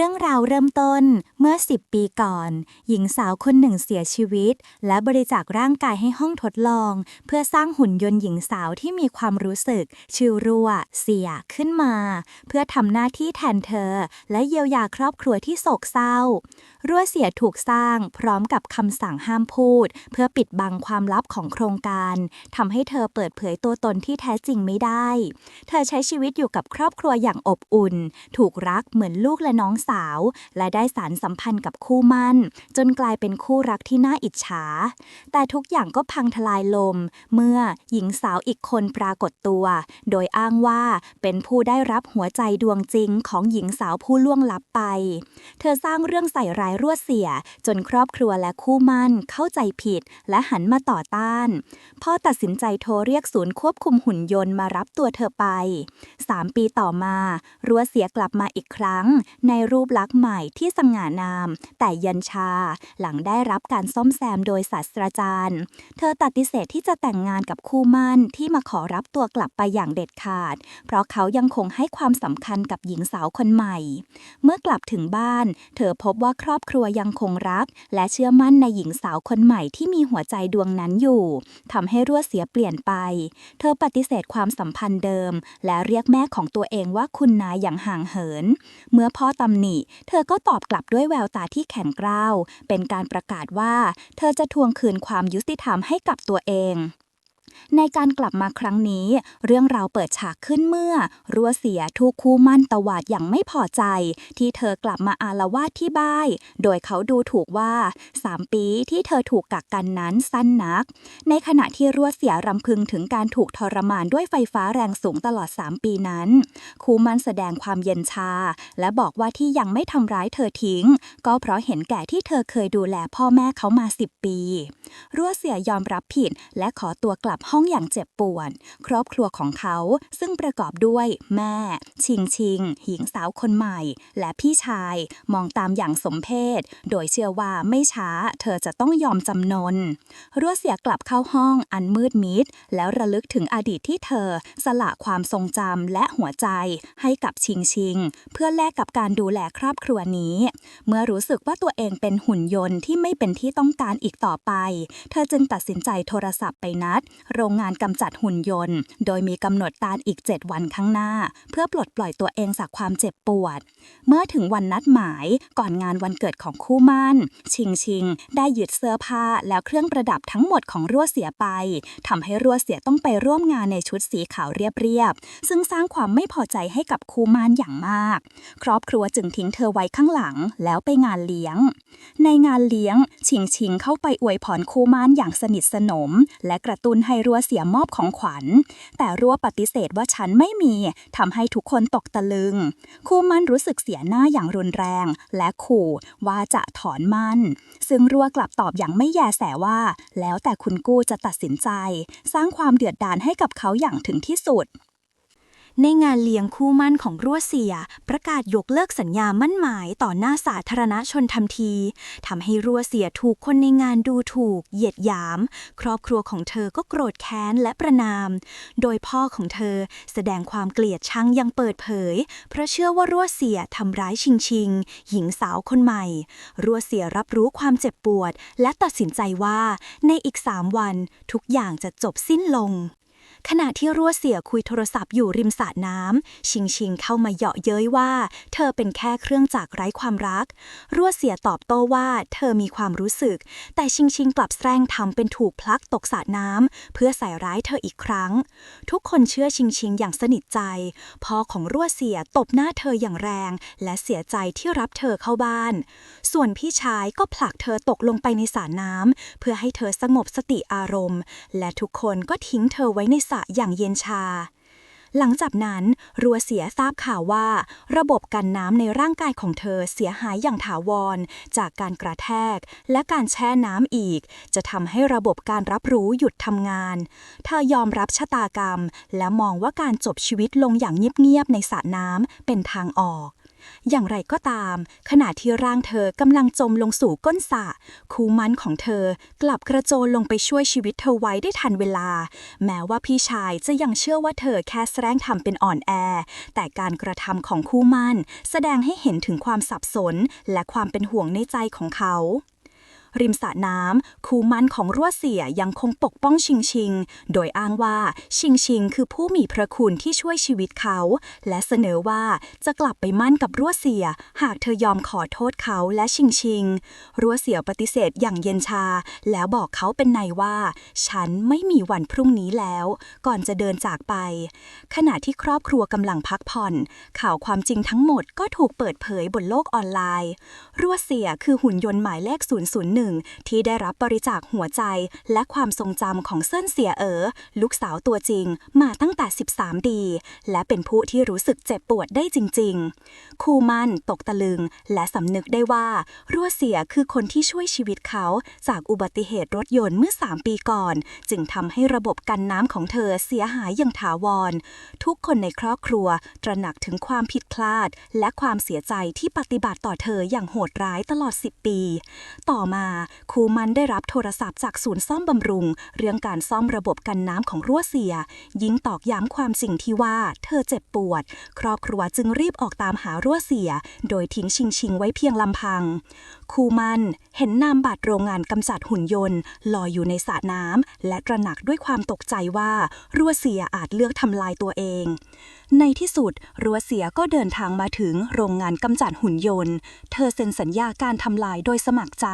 รื่องราวเริ่มต้นเมื่อ 10 ปีก่อน หญิงสาวคนหนึ่งเสียชีวิต และบริจาคร่างกายให้ห้องทดลอง เพื่อสร้างหุ่นยนต์หญิงสาวที่มีความรู้สึกชื่อรัว เสียขึ้นมา เพื่อทำหน้าที่แทนเธอ และเยียวยาครอบครัวที่โศกเศร้า รั่วเสียถูกสร้างพร้อมกับคำสั่งห้ามพูด เพื่อปิดบังความลับของโครงการทำให้เธอเปิดเผยตัวตนที่แท้จริงไม่ได้ เธอใช้ชีวิตอยู่กับครอบครัวอย่างอบอุ่น ถูกรักเหมือนลูกและน้องสาว และได้สารสัมพันธ์กับคู่มั่น จนกลายเป็นคู่รักที่น่าอิจฉา แต่ทุกอย่างก็พังทลายลม เมื่อหญิงสาวอีกคนปรากฏตัว โดยอ้างว่าเป็นผู้ได้รับหัวใจดวงจริงของหญิงสาวผู้ล่วงลับไป เธอสร้างเรื่องใส่ร้ายรั่วเสีย จนครอบครัวและคู่มั่นเข้าใจผิด และหันมาต่อต้านพ่อตัดสินใจโทรเรียกศูนย์ควบคุมหุ่นยนต์มารับตัวเธอไป 3 ปีต่อมา รัวเสียกลับมาอีกครั้ง ในรูปลักษณ์ใหม่ที่สง่างาม แต่ยันชา หลังได้รับการซ่อมแซมโดยศาสตราจารย์ เธอปฏิเสธที่จะแต่งงานกับคู่มั่นที่มาขอรับตัวกลับไปอย่างเด็ดขาด เพราะเขายังคงให้ความสำคัญกับหญิงสาวคนใหม่ เมื่อกลับถึงบ้าน เธอพบว่าครอบครัวยังคงรัก และเชื่อมั่นในหญิงสาวคนใหม่ที่มีหัวใจดวงนั้นอยู่ทำให้รั่วเสียเปลี่ยนไป เธอปฏิเสธความสัมพันธ์เดิม และเรียกแม่ของตัวเองว่าคุณนายอย่างห่างเหิน เมื่อพ่อตำหนิ เธอก็ตอบกลับด้วยแววตาที่แข็งกร้าว เป็นการประกาศว่า เธอจะทวงคืนความยุติธรรมให้กับตัวเอง ในการกลับมาครั้งนี้ เรื่องราวเปิดฉากขึ้นเมื่อ รัวเสียถูกคู่มั่นตวาดอย่างไม่พอใจ ที่เธอกลับมาอาละวาดที่บ้านโดยเขาดูถูกว่า 3 ปีที่เธอถูกกักกันนั้นสั้นนัก ในขณะที่รัวเสียรำพึงถึงการถูกทรมานด้วยไฟฟ้าแรงสูงตลอด 3 ปีนั้น คู่มันแสดงความเย็นชา และบอกว่าที่ยังไม่ทำร้ายเธอทิ้ง ก็เพราะเห็นแก่ที่เธอเคยดูแลพ่อแม่เขามา 10 ปี รั่วเสียยอมรับผิดและขอตัวกลับห้องอย่างเจ็บปวดครอบครัวของเขาซึ่งประกอบด้วยแม่ ชิงชิงหญิงสาวคนใหม่ และพี่ชายมองตามอย่างสมเพศ โดยเชื่อว่าไม่ช้าเธอจะต้องยอมจำนนรั่วเสียกลับเข้าห้องอันมืดมิด แล้วระลึกถึงอดีตที่เธอสละความทรงจำและหัวใจให้กับชิงชิง เพื่อแลกกับการดูแลครอบครัวนี้ เมื่อรู้สึกว่าตัวเองเป็นหุ่นยนต์ที่ไม่เป็นที่ต้องการอีกต่อไป เธอจึงตัดสินใจโทรศัพท์ไปนัดโรงงานกำจัดหุ่นยนต์ โดยมีกำหนดการอีก 7 วันข้างหน้า เพื่อปลดปล่อยตัวเองจากความเจ็บปวด เมื่อถึงวันนัดหมายก่อนงานวันเกิดของคู่มั่น ชิงชิง ได้ยึดเสื้อผ้าแล้วเครื่องประดับทั้งหมดของรั่วเสียไปทำให้รั่วเสียต้องไปร่วมงานในชุดสีขาวเรียบๆซึ่งสร้างความไม่พอใจให้กับคู่มั่นอย่างมาก ครอบครัวจึงทิ้งเธอไว้ข้างหลังแล้วไปงานเลี้ยง ในงานเลี้ยงชิงชิงเข้าไปอวยพรคู่มั่นอย่างสนิทสนม และกระตุ้นให้รัวเสียมอบของขวัญ แต่รัวปฏิเสธว่าฉันไม่มีทำให้ทุกคนตกตะลึง คู่มั่นรู้สึกเสียหน้าอย่างรุนแรง และขู่ว่าจะถอนมั่นซึ่งรัวกลับตอบอย่างไม่แยแสว่า แล้วแต่คุณกู้จะตัดสินใจ สร้างความเดือดดาลให้กับเขาอย่างถึงที่สุด ในงานเลี้ยงคู่มั่นของรั่วเสีย ประกาศยกเลิกสัญญามั่นหมายต่อหน้าสาธารณชนทันทีทำให้รั่วเสียถูกคนในงานดูถูก เหยียดหยาม ครอบครัวของเธอก็โกรธแค้นและประนาม โดยพ่อของเธอแสดงความเกลียดชังอยังเปิดเผย เพราะเชื่อว่ารั่วเสียทำร้ายชิงชิง หญิงสาวคนใหม่รั่วเสียรับรู้ความเจ็บปวด และตัดสินใจว่าในอีกสามวันทุกอย่างจะจบสิ้นลง ขณะที่รั่วเสียคุยโทรศัพท์อยู่ริมสระน้ำ ชิงชิงเข้ามาเหยาะเย้ยว่า เธอเป็นแค่เครื่องจักรไร้ความรัก รั่วเสียตอบโต้ว่าเธอมีความรู้สึก แต่ชิงชิงกลับแสร้งทำเป็นถูกพลักตกสระน้ำ เพื่อใส่ร้ายเธออีกครั้ง ทุกคนเชื่อชิงชิงอย่างสนิทใจ พ่อของรั่วเสียตบหน้าเธออย่างแรง และเสียใจที่รับเธอเข้าบ้าน ส่วนพี่ชายก็ผลักเธอตกลงไปในสระน้ำเพื่อให้เธอสงบสติอารมณ์ และทุกคนก็ทิ้งเธอไว้ในสะอย่างเย็นชา หลังจากนั้น รัวเสียทราบข่าวว่า ระบบกันน้ำในร่างกายของเธอเสียหายอย่างถาวร จากการกระแทก และการแช่น้ำอีก จะทำให้ระบบการรับรู้หยุดทำงาน เธอยอมรับชะตากรรม และมองว่าการจบชีวิตลงอย่างเงียบๆในสระน้ำเป็นทางออก อย่างไรก็ตาม ขณะที่ร่างเธอกำลังจมลงสู่ก้นสระคูมันของเธอกลับกระโจนลงไปช่วยชีวิตเธอไว้ได้ทันเวลา แม้ว่าพี่ชายจะยังเชื่อว่าเธอแค่แสดงทำเป็นอ่อนแอ แต่การกระทำของคู่มันแสดงให้เห็นถึงความสับสนและความเป็นห่วงในใจของเขา ริมสระน้ำคูมันของรั่วเสียยังคงปกป้องชิงชิง โดยอ้างว่าชิงชิงคือผู้มีพระคุณที่ช่วยชีวิตเขา และเสนอว่าจะกลับไปมั่นกับรั่วเสีย หากเธอยอมขอโทษเขาและชิงชิง รั่วเสียปฏิเสธอย่างเย็นชา แล้วบอกเขาเป็นในว่า ฉันไม่มีวันพรุ่งนี้แล้ว ก่อนจะเดินจากไป ขณะที่ครอบครัวกำลังพักผ่อน ข่าวความจริงทั้งหมดก็ถูกเปิดเผยบนโลกออนไลน์ รั่วเสียคือหุ่นยนต์หมายเลข 001ที่ได้รับบริจาคหัวใจและความทรงจำของเซินเสียเอ๋อลูกสาวตัวจริงมาตั้งแต่ 13 ดี และเป็นผู้ที่รู้สึกเจ็บปวดได้จริง ๆ คูมันตกตะลึง และสำนึกได้ว่ารั่วเสียคือคนที่ช่วยชีวิตเขาจากอุบัติเหตุรถยนต์เมื่อ 3 ปีก่อน จึงทำให้ระบบกันน้ำของเธอเสียหายอย่างถาวร ทุกคนในครอบครัวตระหนักถึงความผิดพลาด และความเสียใจที่ปฏิบัติต่อเธออย่างโหดร้ายตลอด 10 ปี ต่อมาคูมันได้รับโทรศัพท์จากศูนย์ซ่อมบำรุง เรื่องการซ่อมระบบกันน้ำของรั่วเสีย ยิ่งตอกย้ำความจริงที่ว่า เธอเจ็บปวด ครอบครัวจึงรีบออกตามหารั่วเสีย โดยทิ้งชิงชิงไว้เพียงลำพัง คูมันเห็นนามบัตรโรงงานกำจัดหุ่นยนต์ ลอยอยู่ในสระน้ำและตระหนักด้วยความตกใจว่ารั่วเสียอาจเลือกทำลายตัวเอง ในที่สุด รัวเสียก็เดินทางมาถึงโรงงานกำจัดหุ่นยนต์ เธอเซ็นสัญญาการทำลายโดยสมัครใจ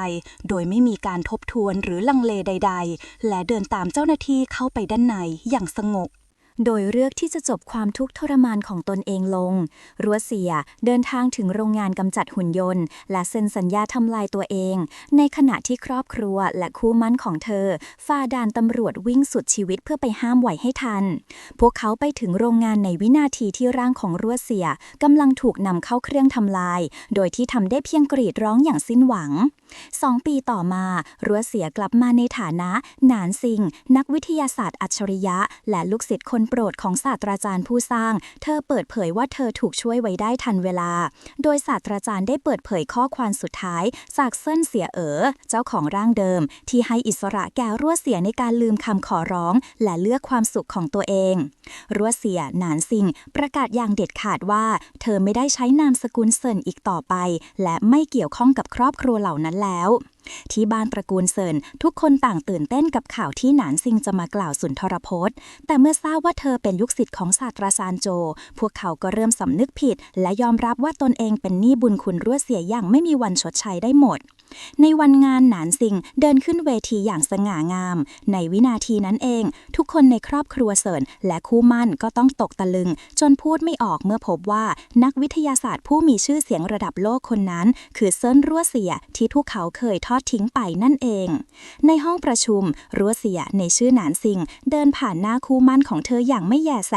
โดยไม่มีการทบทวนหรือลังเลใด ๆ และเดินตามเจ้าหน้าที่เข้าไปด้านในอย่างสงบ โดยเลือกที่จะจบความทุกข์ทรมานของตนเองลง รัวเสียเดินทางถึงโรงงานกำจัดหุ่นยนต์ และเซ็นสัญญาทำลายตัวเอง ในขณะที่ครอบครัวและคู่มั่นของเธอฝ่าด่านตำรวจวิ่งสุดชีวิตเพื่อไปห้ามไหวให้ทัน พวกเขาไปถึงโรงงานในวินาทีที่ร่างของรัวเสียกำลังถูกนำเข้าเครื่องทำลาย โดยที่ทำได้เพียงกรีดร้องอย่างสิ้นหวังสองปีต่อมา รัวเสียกลับมาในฐานะ หนานซิง นักวิทยาศาสตร์อัจฉริยะ และลูกศิษย์คนโปรดของศาสตราจารย์ผู้สร้าง เธอเปิดเผยว่าเธอถูกช่วยไว้ได้ทันเวลา โดยศาสตราจารย์ได้เปิดเผยข้อความสุดท้ายจากเซินเสียเอ๋อเจ้าของร่างเดิม ที่ให้อิสระแก่รั่วเสียในการลืมคำขอร้อง และเลือกความสุขของตัวเองรั่วเสียหนานซิงประกาศอย่างเด็ดขาดว่า เธอไม่ได้ใช้นามสกุลเซินอีกต่อไป และไม่เกี่ยวข้องกับครอบครัวเหล่านั้นแล้ว ที่บ้านตระกูลเซินทุกคนต่างตื่นเต้นกับข่าวที่หนานซิงจะมากล่าวสุนทรพจน์ แต่เมื่อทราบว่าเธอเป็นยุคศิษย์ของศาสตราจารย์โจ พวกเขาก็เริ่มสำนึกผิด และยอมรับว่าตนเองเป็นหนี้บุญคุณรั่วเสียอย่างไม่มีวันชดใช้ได้หมด ในวันงานหนานซิงเดินขึ้นเวทีอย่างสง่างาม ในวินาทีนั้นเอง ทุกคนในครอบครัวเซินและคู่มั่นก็ต้องตกตะลึง จนพูดไม่ออกเมื่อพบว่านักวิทยาศาสตร์ผู้มีชื่อเสียงระดับโลกคนนั้น คือเซินรั่วเสียที่พวกเขาเคยทอดทิ้งไปนั่นเอง ในห้องประชุมรัวเสียในชื่อหนานซิงเดินผ่านหน้าคู่มั่นของเธออย่างไม่แยแส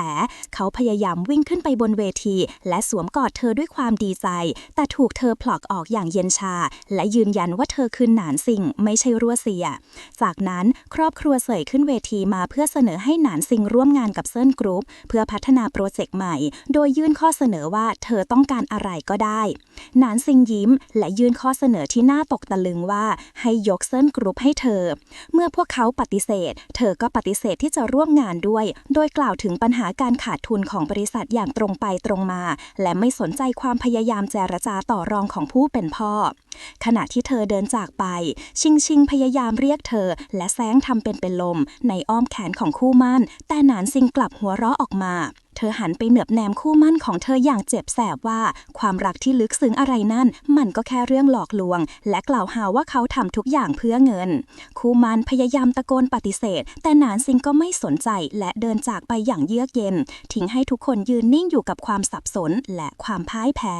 เขาพยายามวิ่งขึ้นไปบนเวที และสวมกอดเธอด้วยความดีใจ แต่ถูกเธอผลักออกอย่างเย็นชา และยืนยันว่าเธอคือหนานซิงไม่ใช่รัวเสีย จากนั้นครอบครัวเสยขึ้นเวทีมาเพื่อเสนอให้หนานซิงร่วมงานกับเซินกรุ๊ปเพื่อพัฒนาโปรเจกต์ใหม่ โดยยื่นข้อเสนอว่าเธอต้องการอะไรก็ได้ หนานซิงยิ้ม และยื่นข้อเสนอที่น่าตกตะลึงว่าให้ยกเซินกรุ๊ปให้เธอ เมื่อพวกเขาปฏิเสธ เธอก็ปฏิเสธที่จะร่วมงานด้วย โดยกล่าวถึงปัญหาการขาดทุนของบริษัทอย่างตรงไปตรงมา และไม่สนใจความพยายามเจรจาต่อรองของผู้เป็นพ่อขณะที่เธอเดินจากไป ชิงชิงพยายามเรียกเธอ และแซงทำเป็นเป็นลม ในอ้อมแขนของคู่มั่น แต่หนานซิงกลับหัวเราะออกมา เธอหันไปเหนือบแนมคู่มั่นของเธออย่างเจ็บแสบว่า ความรักที่ลึกซึ้งอะไรนั่น มันก็แค่เรื่องหลอกลวง และกล่าวหาว่าเขาทำทุกอย่างเพื่อเงิน คู่มันพยายามตะโกนปฏิเสธ แต่หนานซิงก็ไม่สนใจและเดินจากไปอย่างเยือกเย็น ทิ้งให้ทุกคนยืนนิ่งอยู่กับความสับสนและความพ่ายแพ้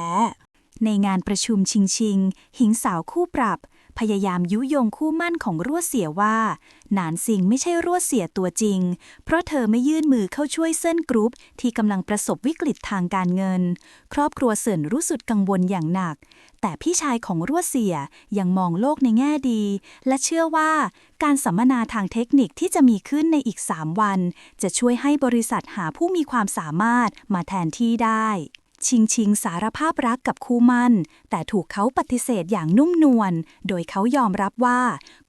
ในงานประชุมชิงชิงหิงสาวคู่ปรับ พยายามยุยงคู่มั่นของรั่วเสียว่า หนานซิงไม่ใช่รั่วเสียตัวจริง เพราะเธอไม่ยื่นมือเข้าช่วยเส้นกรุ๊ปที่กำลังประสบวิกฤตทางการเงิน ครอบครัวเสินรู้สึกกังวลอย่างหนัก แต่พี่ชายของรั่วเสียยังมองโลกในแง่ดี และเชื่อว่าการสัมมนาทางเทคนิคที่จะมีขึ้นในอีก 3 วัน จะช่วยให้บริษัทหาผู้มีความสามารถมาแทนที่ได้ ชิงชิงสารภาพรักกับคู่มั่น แต่ถูกเขาปฏิเสธอย่างนุ่มนวล โดยเขายอมรับว่า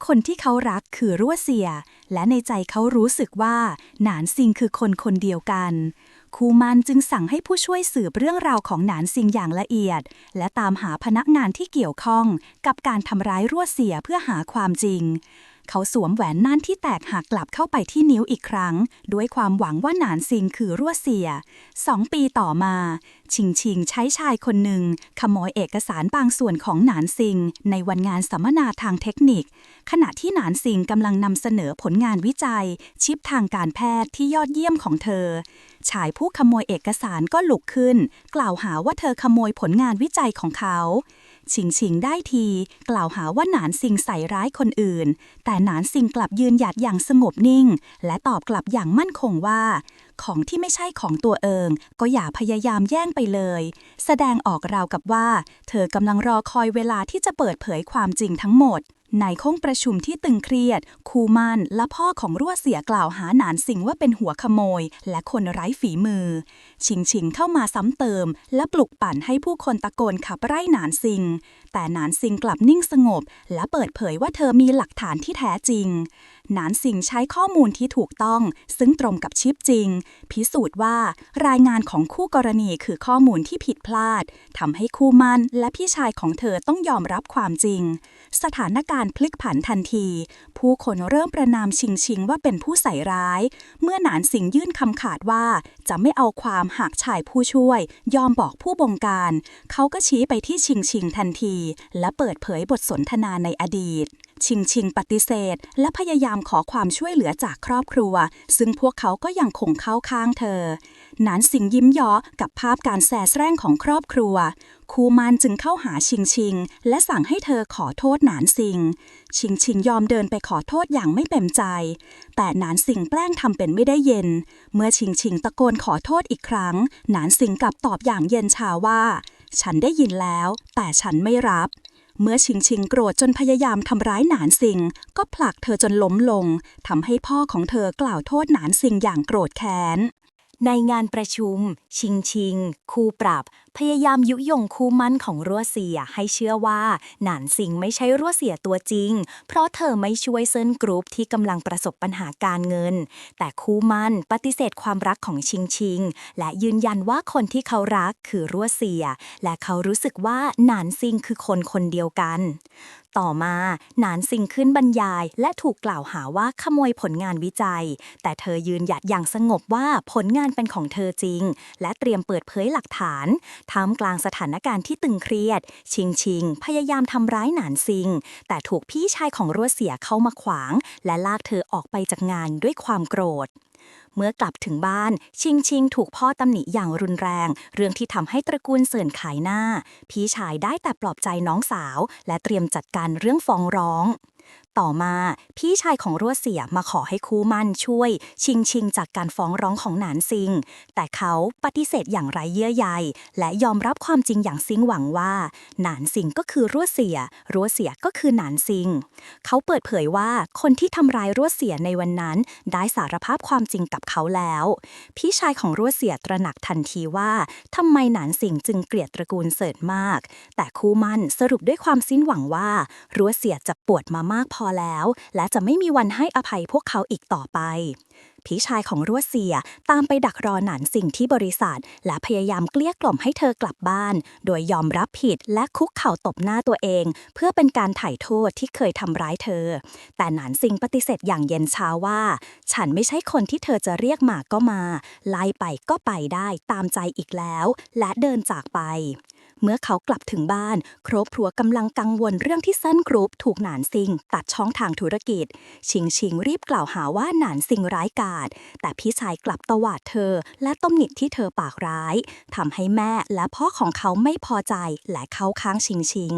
คนที่เขารักคือรั่วเสีย และในใจเขารู้สึกว่า หนานซิงคือคนคนเดียวกันคูมันจึงสั่งให้ผู้ช่วยสืบเรื่องราวของหนานซิงอย่างละเอียด และตามหาพนักงานที่เกี่ยวข้องกับการทำร้ายรั่วเสียเพื่อหาความจริง เขาสวมแหวนน่านที่แตกหักกลับเข้าไปที่นิ้วอีกครั้ง ด้วยความหวังว่าหนานซิงคือรั่วเสีย สองปีต่อมา ชิงชิงใช้ชายคนหนึ่ง ขโมยเอกสารบางส่วนของหนานซิง ในวันงานสัมมนาทางเทคนิค ขณะที่หนานซิงกำลังนำเสนอผลงานวิจัย ชิปทางการแพทย์ที่ยอดเยี่ยมของเธอ ชายผู้ขโมยเอกสารก็ลุกขึ้น กล่าวหาว่าเธอขโมยผลงานวิจัยของเขา ชิงชิงได้ที กล่าวหาว่าหนานซิงใส่ร้ายคนอื่น แต่หนานซิงกลับยืนหยัดอย่างสงบนิ่ง และตอบกลับอย่างมั่นคงว่า ของที่ไม่ใช่ของตัวเองก็อย่าพยายามแย่งไปเลย แสดงออกราวกับว่า เธอกำลังรอคอยเวลาที่จะเปิดเผยความจริงทั้งหมด ในคงประชุมที่ตึงเครียด คูมันและพ่อของรั่วเสียกล่าวหาหนานสิงว่าเป็นหัวขโมย และคนไร้ฝีมือ ชิงชิงเข้ามาซ้ำเติม และปลุกปั่นให้ผู้คนตะโกนขับไล่หนานซิง แต่หนานซิงกลับนิ่งสงบ และเปิดเผยว่าเธอมีหลักฐานที่แท้จริง นานสิงใช้ข้อมูลที่ถูกต้อง ซึ่งตรงกับชิปจริง พิสูจน์ว่ารายงานของคู่กรณีคือข้อมูลที่ผิดพลาดทำให้คู่มั่นและพี่ชายของเธอต้องยอมรับความจริง สถานการณ์พลิกผันทันที ผู้คนเริ่มประนามชิงชิงว่าเป็นผู้ใส่ร้าย เมื่อหนานสิงยื่นคำขาดว่า จะไม่เอาความหากชายผู้ช่วย ยอมบอกผู้บงการ เขาก็ชี้ไปที่ชิงชิงทันที และเปิดเผยบทสนทนาในอดีต ชิงชิงปฏิเสธ และพยายามขอความช่วยเหลือจากครอบครัว ซึ่งพวกเขาก็ยังคงเข้าข้างเธอหนานสิงยิ้มยาะกับภาพการแสแสร้งของครอบครัว คูมานจึงเข้าหาชิงชิง และสั่งให้เธอขอโทษหนานสิง ชิงชิงยอมเดินไปขอโทษอย่างไม่เต็มใจ แต่หนานสิงแกล้งทำเป็นไม่ได้เย็น เมื่อชิงชิงตะโกนขอโทษอีกครั้งหนานสิงกลับตอบอย่างเย็นชาว่าฉันได้ยินแล้ว แต่ฉันไม่รับ เมื่อชิงชิงโกรธจนพยายามทำร้ายหนานสิงก็ผลักเธอจนล้มลงทำให้พ่อของเธอกล่าวโทษหนานสิงอย่างโกรธแค้นในงานประชุม ชิงชิง คู่ปรับ พยายามยุยงคู่มั่นของรั่วเสียให้เชื่อว่า หนานสิงไม่ใช่รั่วเสียตัวจริง เพราะเธอไม่ช่วยเซินกรุ๊ปที่กำลังประสบปัญหาการเงิน แต่คู่มั่นปฏิเสธความรักของชิงชิง และยืนยันว่าคนที่เขารักคือรั่วเสีย และเขารู้สึกว่าหนานซิงคือคนคนเดียวกัน ต่อมา หนานซิงขึ้นบรรยาย และถูกกล่าวหาว่าขโมยผลงานวิจัย แต่เธอยืนหยัดอย่างสงบว่าผลงานเป็นของเธอจริง และเตรียมเปิดเผยหลักฐานท่ามกลางสถานการณ์ที่ตึงเครียด ชิงชิง พยายามทำร้ายหนานซิง แต่ถูกพี่ชายของรัวเสียเข้ามาขวาง และลากเธอออกไปจากงานด้วยความโกรธเมื่อกลับถึงบ้าน ชิงชิงถูกพ่อตำหนิอย่างรุนแรง เรื่องที่ทำให้ตระกูลเสื่อนขายหน้า พี่ชายได้แต่ปลอบใจน้องสาว และเตรียมจัดการเรื่องฟ้องร้อง ต่อมาพี่ชายของรั่วเสียมาขอให้คู่มั่นช่วย ชิงชิงจากการฟ้องร้องของหนานซิง แต่เขาปฏิเสธอย่างไรเยื่อใยและยอมรับความจริงอย่างซิงหวังว่า หนานซิงก็คือรั่วเสีย รั่วเสียก็คือหนานซิง เขาเปิดเผยว่าคนที่ทำร้ายรั่วเสียในวันนั้น ได้สารภาพความจริงกับเขาแล้ว พี่ชายของรั่วเสียตระหนักทันทีว่าทำไมหนานสิงจึงเกลียดตระกูลเสิร์ตมาก แต่คู่มั่นสรุปด้วยความสิ้นหวังว่า รั่วเสียจะปวดมามากพอแล้ว และจะไม่มีวันให้อภัยพวกเขาอีกต่อไป พี่ชายของรัวเสียตามไปดักรอหนานสิงที่บริษัท และพยายามเกลี้ยกล่อมให้เธอกลับบ้าน โดยยอมรับผิดและคุกเข่าตบหน้าตัวเอง เพื่อเป็นการไถ่โทษที่เคยทำร้ายเธอ แต่หนานสิงปฏิเสธอย่างเย็นชาว่า ฉันไม่ใช่คนที่เธอจะเรียกมาก็มา ไล่ไปก็ไปได้ตามใจอีกแล้ว และเดินจากไป เมื่อเขากลับถึงบ้าน ครอบครัวกำลังกังวลเรื่องที่เซินกรุ๊ปถูกหนานซิง ตัดช่องทางธุรกิจ ชิงชิงรีบกล่าวหาว่าหนานซิงร้ายกาจแต่พี่ชายกลับตวาดเธอ และต้มหนิดที่เธอปากร้ายทำให้แม่และพ่อของเขาไม่พอใจและเข้าค้างชิงชิง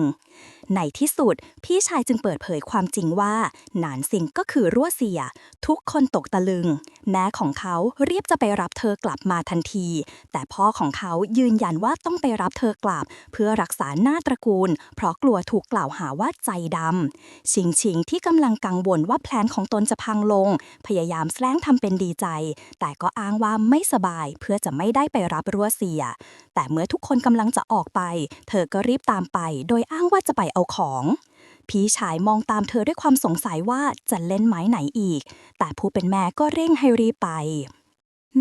ในที่สุด พี่ชายจึงเปิดเผยความจริงว่า หนานสิงก็คือรั่วเสีย ทุกคนตกตะลึง แม่ของเขาเรียบจะไปรับเธอกลับมาทันที แต่พ่อของเขายืนยันว่าต้องไปรับเธอกลับ เพื่อรักษาหน้าตระกูล เพราะกลัวถูกกล่าวหาว่าใจดำชิงชิงที่กำลังกังวลว่าแพลนของตนจะพังลง พยายามแสร้งทำเป็นดีใจ แต่ก็อ้างว่าไม่สบายเพื่อจะไม่ได้ไปรับรั่วเสียแต่เมื่อทุกคนกำลังจะออกไป เธอก็รีบตามไป โดยอ้างว่าจะไปเอาของ พี่ชายมองตามเธอด้วยความสงสัยว่าจะเล่นไม้ไหนอีก แต่ผู้เป็นแม่ก็เร่งให้รีบไป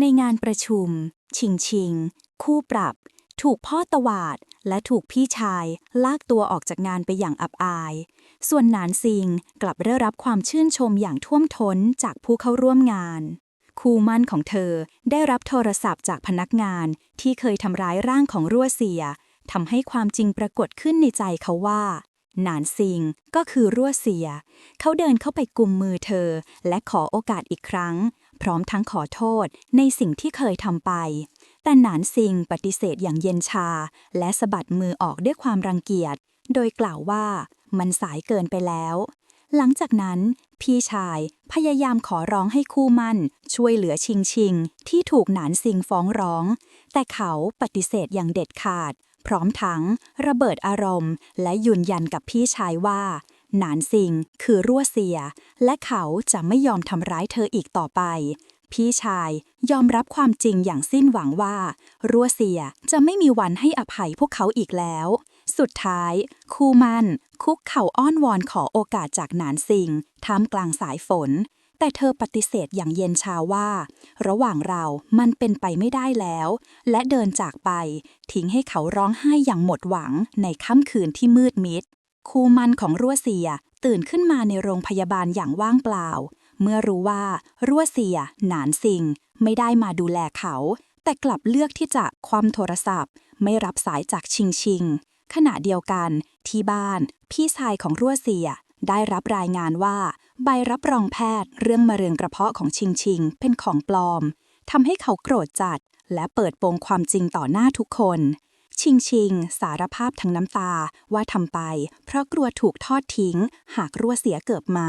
ในงานประชุม ชิงชิง คู่ปรับ ถูกพ่อตวาด และถูกพี่ชายลากตัวออกจากงานไปอย่างอับอาย ส่วนหนานซิงกลับได้รับความชื่นชมอย่างท่วมท้นจากผู้เข้าร่วมงาน คู่มั่นของเธอได้รับโทรศัพท์จากพนักงานที่เคยทำร้ายร่างของรั่วเสียทำให้ความจริงปรากฏขึ้นในใจเขาว่า หนานซิงก็คือรั่วเสีย เขาเดินเข้าไปกุมมือเธอ และขอโอกาสอีกครั้ง พร้อมทั้งขอโทษในสิ่งที่เคยทำไป แต่หนานซิงปฏิเสธอย่างเย็นชา และสะบัดมือออกด้วยความรังเกียจ โดยกล่าวว่ามันสายเกินไปแล้ว หลังจากนั้น พี่ชายพยายามขอร้องให้คู่มั่น ช่วยเหลือชิงชิง ที่ถูกหนานซิงฟ้องร้อง แต่เขาปฏิเสธอย่างเด็ดขาด พร้อมทั้ง ระเบิดอารมณ์ และยืนยันกับพี่ชายว่า หนานซิงคือรั่วเสีย และเขาจะไม่ยอมทำร้ายเธออีกต่อไป พี่ชายยอมรับความจริงอย่างสิ้นหวังว่า รั่วเสียจะไม่มีวันให้อภัยพวกเขาอีกแล้ว สุดท้าย คู่มัน คุกเข่าอ้อนวอนขอโอกาสจากหนานซิงท่ามกลางสายฝน แต่เธอปฏิเสธอย่างเย็นชาว่า ระหว่างเรามันเป็นไปไม่ได้แล้ว และเดินจากไป ทิ้งให้เขาร้องไห้อย่างหมดหวังในค่ำคืนที่มืดมิด คู่มันของรั่วเสีย ตื่นขึ้นมาในโรงพยาบาลอย่างว่างเปล่า เมื่อรู้ว่ารั่วเสีย หนานซิงไม่ได้มาดูแลเขา แต่กลับเลือกที่จะคว่ำโทรศัพท์ ไม่รับสายจากชิงชิง ขณะเดียวกัน ที่บ้าน พี่ชายของรั่วเสีย ได้รับรายงานว่า ใบรับรองแพทย์เรื่องมะเร็งกระเพาะของชิงชิงเป็นของปลอมทำให้เขาโกรธจัด และเปิดโปงความจริงต่อหน้าทุกคน ชิงชิง สารภาพทั้งน้ำตาว่าทำไป เพราะกลัวถูกทอดทิ้ง หากรั่วเสียเกิดมา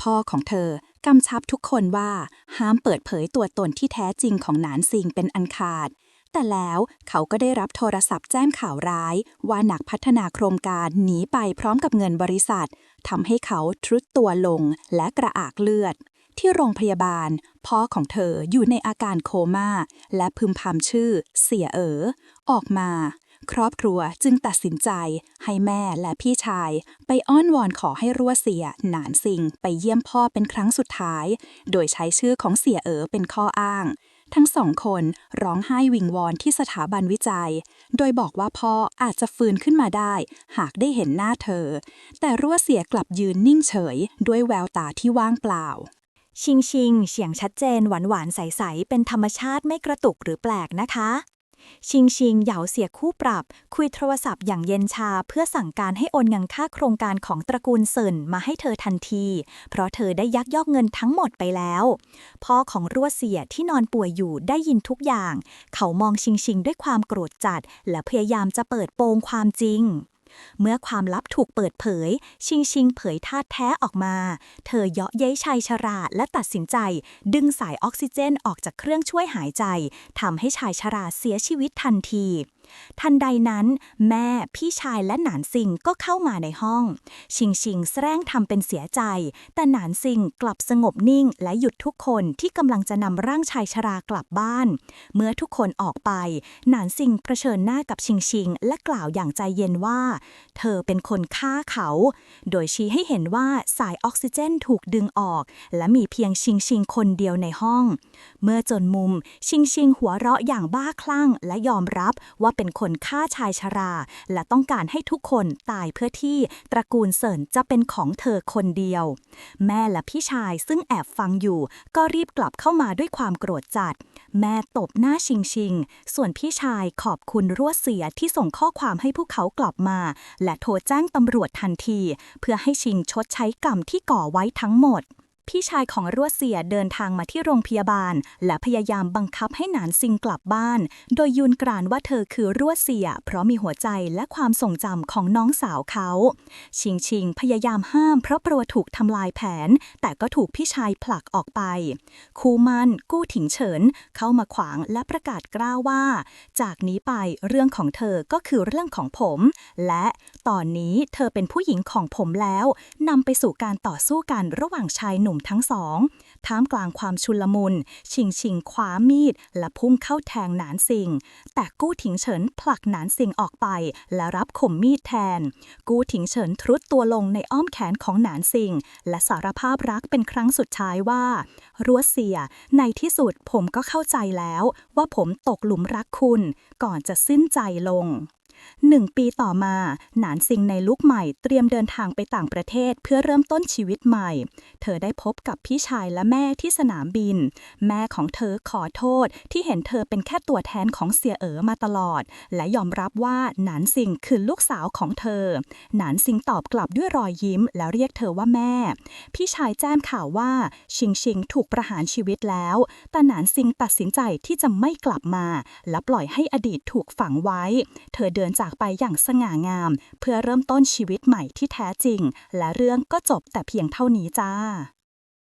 พ่อของเธอกำชับทุกคนว่าห้ามเปิดเผยตัวตนที่แท้จริงของหนานซิงเป็นอันขาด แต่แล้วเขาก็ได้รับโทรศัพท์แจ้งข่าวร้าย ว่านักพัฒนาโครงการหนีไปพร้อมกับเงินบริษัททำให้เขาทรุดตัวลงและกระอากเลือด ที่โรงพยาบาล พ่อของเธออยู่ในอาการโคม่า และพึมพำชื่อ เสียเอ๋อออกมา ครอบครัวจึงตัดสินใจ ให้แม่และพี่ชาย ไปอ้อนวอนขอให้รั่วเสียหนานซิงไปเยี่ยมพ่อเป็นครั้งสุดท้าย โดยใช้ชื่อของเสียเอ๋อเป็นข้ออ้าง ทั้งสองคนร้องไห้วิงวอนที่สถาบันวิจัย โดยบอกว่าพ่ออาจจะฟื้นขึ้นมาได้ หากได้เห็นหน้าเธอ แต่รั่วเสียกลับยืนนิ่งเฉย ด้วยแววตาที่ว่างเปล่า ชิงชิงเสียงชัดเจนหวานหวานใส ๆ เป็นธรรมชาติไม่กระตุกหรือแปลกนะคะ ชิงชิงเหยาเสียคู่ปรับ คุยโทรศัพท์อย่างเย็นชาเพื่อสั่งการให้โอนเงินค่าโครงการของตระกูลเซินมาให้เธอทันที เพราะเธอได้ยักยอกเงินทั้งหมดไปแล้ว พ่อของรั่วเสียที่นอนป่วยอยู่ได้ยินทุกอย่าง เขามองชิงชิงด้วยความโกรธจัด และพยายามจะเปิดโปงความจริง เมื่อความลับถูกเปิดเผย ชิงชิงเผยธาตุแท้ออกมา เธอเยาะเย้ยชายชราและตัดสินใจ ดึงสายออกซิเจนออกจากเครื่องช่วยหายใจทำให้ชายชราเสียชีวิตทันที ทันใดนั้นแม่พี่ชายและหนานซิงก็เข้ามาในห้อง ชิงชิงแสร้งทำเป็นเสียใจ แต่หนานซิงกลับสงบนิ่งและหยุดทุกคนที่กำลังจะนำร่างชายชรากลับบ้าน เมื่อทุกคนออกไป หนานซิงเผชิญหน้ากับชิงชิง และกล่าวอย่างใจเย็นว่า เธอเป็นคนฆ่าเขา โดยชี้ให้เห็นว่าสายออกซิเจนถูกดึงออก และมีเพียงชิงชิงคนเดียวในห้อง เมื่อจนมุมชิงชิงหัวเราะอย่างบ้าคลั่งและยอมรับว่าเป็นคนฆ่าชายชรา และต้องการให้ทุกคนตายเพื่อที่ตระกูลเซินจะเป็นของเธอคนเดียว แม่และพี่ชายซึ่งแอบฟังอยู่ ก็รีบกลับเข้ามาด้วยความโกรธจัด แม่ตบหน้าชิงชิง ส่วนพี่ชายขอบคุณรั่วเสียที่ส่งข้อความให้พวกเขากลับมา และโทรแจ้งตำรวจทันที เพื่อให้ชิงชดใช้กรรมที่ก่อไว้ทั้งหมด พี่ชายของรั่วเสียเดินทางมาที่โรงพยาบาล และพยายามบังคับให้หนานซิงกลับบ้าน โดยยืนกรานว่าเธอคือรั่วเสีย เพราะมีหัวใจและความทรงจำของน้องสาวเขา ชิงชิงพยายามห้ามเพราะกลัวถูกทำลายแผน แต่ก็ถูกพี่ชายผลักออกไป คูมันกู้ถิงเฉิน เข้ามาขวางและประกาศกล้าวว่า จากนี้ไปเรื่องของเธอก็คือเรื่องของผม และตอนนี้เธอเป็นผู้หญิงของผมแล้วนำไปสู่การต่อสู้กันระหว่างชายหนุ่มนุ่มทั้งสองท่ามกลางความชุลมุน ชิงชิงคว้ามีด และพุ่งเข้าแทงหนานซิง แต่กู้ถิงเฉินผลักหนานซิงออกไป และรับข่มมีดแทน กู้ถิงเฉินทรุดตัวลงในอ้อมแขนของหนานซิง และสารภาพรักเป็นครั้งสุดท้ายว่า รัวเสีย ในที่สุดผมก็เข้าใจแล้ว ว่าผมตกหลุมรักคุณ ก่อนจะสิ้นใจลง หนึ่งปีต่อมา หนานซิงในลุกใหม่เตรียมเดินทางไปต่างประเทศเพื่อเริ่มต้นชีวิตใหม่ เธอได้พบกับพี่ชายและแม่ที่สนามบิน แม่ของเธอขอโทษที่เห็นเธอเป็นแค่ตัวแทนของเสียเอ๋อมาตลอด และยอมรับว่าหนานซิงคือลูกสาวของเธอ หนานซิงตอบกลับด้วยรอยยิ้ม แล้วเรียกเธอว่าแม่ พี่ชายแจ้งข่าวว่าชิงชิงถูกประหารชีวิตแล้ว แต่หนานซิงตัดสินใจที่จะไม่กลับมา และปล่อยให้อดีตถูกฝังไว้ เธอเดินจากไปอย่างสง่างาม เพื่อเริ่มต้นชีวิตใหม่ที่แท้จริง และเรื่องก็จบแต่เพียงเท่านี้จ้า